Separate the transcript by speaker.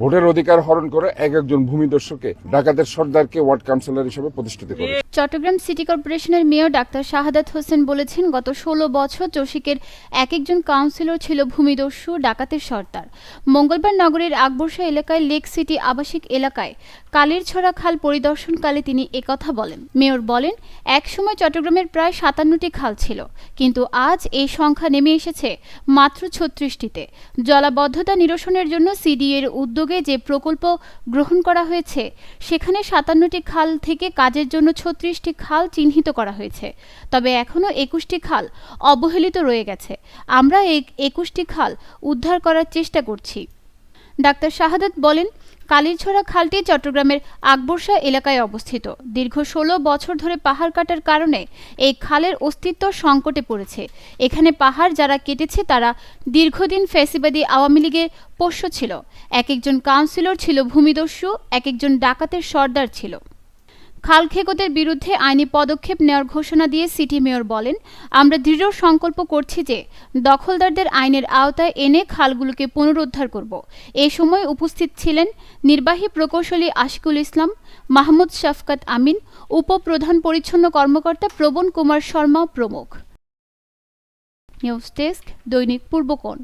Speaker 1: ভোটের অধিকার হরণ করে এক একজন ভূমিদস্যুকে ডাকাতের সর্দারকে ওয়ার্ড কাউন্সিলর হিসেবে প্রতিষ্ঠিত করে
Speaker 2: চট্টগ্রাম সিটি কর্পোরেশনের মেয়র ডাক্তার শাহাদাত হোসেন বলেছেন, গত ষোলো বছর চসিকের এক একজন কাউন্সিলর ছিল ভূমিদস্যু ডাকাতের সর্দার। মঙ্গলবার নগরের আকবর্ষা এলাকায় লেক সিটি আবাসিক এলাকায় কালের ছড়া খাল পরিদর্শনকালে তিনি একথা বলেন। মেয়র বলেন, একসময় চট্টগ্রামের প্রায় সাতান্নটি খাল ছিল, কিন্তু আজ এই সংখ্যা নেমে এসেছে মাত্র ছত্রিশটিতে। জলাবদ্ধতা নিরসনের জন্য সিডি এর উদ্যোগে যে প্রকল্প গ্রহণ করা হয়েছে, সেখানে সাতান্নটি খাল থেকে কাজের জন্য ছত্রিশটি খাল চিহ্নিত করা হয়েছে। তবে এখনও একুশটি খাল অবহেলিত রয়ে গেছে। আমরা এই একুশটি খাল উদ্ধার করার চেষ্টা করছি। ডাক্তার শাহাদাত বলেন কালীরছড়া খালটি চট্টগ্রামের আকবরসা এলাকায় অবস্থিত। দীর্ঘ ষোলো বছর ধরে পাহাড় কাটার কারণে এই খালের অস্তিত্ব সংকটে পড়েছে। এখানে পাহাড় যারা কেটেছে, তারা দীর্ঘদিন ফ্যাসিবাদী আওয়ামী লীগের পোষ্য ছিল। এক একজন কাউন্সিলর ছিল ভূমিদস্যু, এক একজন ডাকাতের সর্দার ছিল। খাল খেকোদের বিরুদ্ধে আইনি পদক্ষেপ নেওয়ার ঘোষণা দিয়ে সিটি মেয়র বলেন, আমরা দৃঢ় সংকল্প করছি যে দখলদারদের আইনের আওতায় এনে খালগুলোকে পুনরুদ্ধার করব। এ সময় উপস্থিত ছিলেন নির্বাহী প্রকৌশলী আশিকুল ইসলাম, মাহমুদ শফকত আমিন, উপপ্রধান পরিচ্ছন্ন কর্মকর্তা প্রবণ কুমার শর্মা প্রমুখ। নিউজ ডেস্ক দৈনিক পূর্বকোণ।